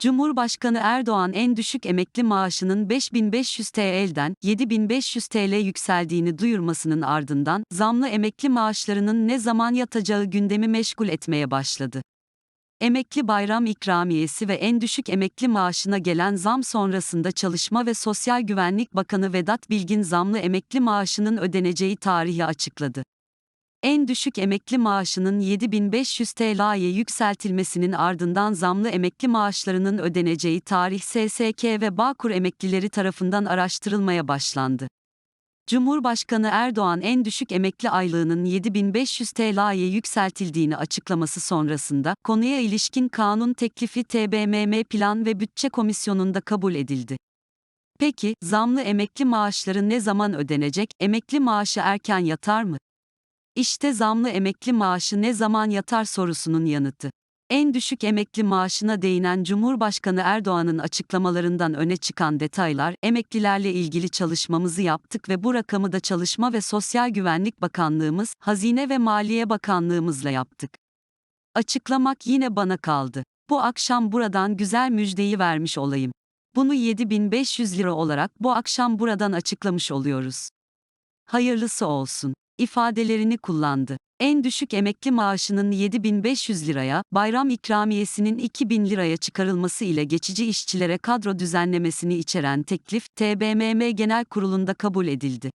Cumhurbaşkanı Erdoğan en düşük emekli maaşının 5500 TL'den 7500 TL yükseldiğini duyurmasının ardından zamlı emekli maaşlarının ne zaman yatacağı gündemi meşgul etmeye başladı. Emekli bayram ikramiyesi ve en düşük emekli maaşına gelen zam sonrasında Çalışma ve Sosyal Güvenlik Bakanı Vedat Bilgin zamlı emekli maaşının ödeneceği tarihi açıkladı. En düşük emekli maaşının 7500 TL'ye yükseltilmesinin ardından zamlı emekli maaşlarının ödeneceği tarih SSK ve Bağkur emeklileri tarafından araştırılmaya başlandı. Cumhurbaşkanı Erdoğan en düşük emekli aylığının 7500 TL'ye yükseltildiğini açıklaması sonrasında konuya ilişkin kanun teklifi TBMM Plan ve Bütçe Komisyonu'nda kabul edildi. Peki, zamlı emekli maaşları ne zaman ödenecek, emekli maaşı erken yatar mı? İşte zamlı emekli maaşı ne zaman yatar sorusunun yanıtı. En düşük emekli maaşına değinen Cumhurbaşkanı Erdoğan'ın açıklamalarından öne çıkan detaylar, emeklilerle ilgili çalışmamızı yaptık ve bu rakamı da Çalışma ve Sosyal Güvenlik Bakanlığımız, Hazine ve Maliye Bakanlığımızla yaptık. Açıklamak yine bana kaldı. Bu akşam buradan güzel müjdeyi vermiş olayım. Bunu 7500 lira olarak bu akşam buradan açıklamış oluyoruz. Hayırlısı olsun ifadelerini kullandı. En düşük emekli maaşının 7500 liraya, bayram ikramiyesinin 2000 liraya çıkarılması ile geçici işçilere kadro düzenlemesini içeren teklif, TBMM Genel Kurulu'nda kabul edildi.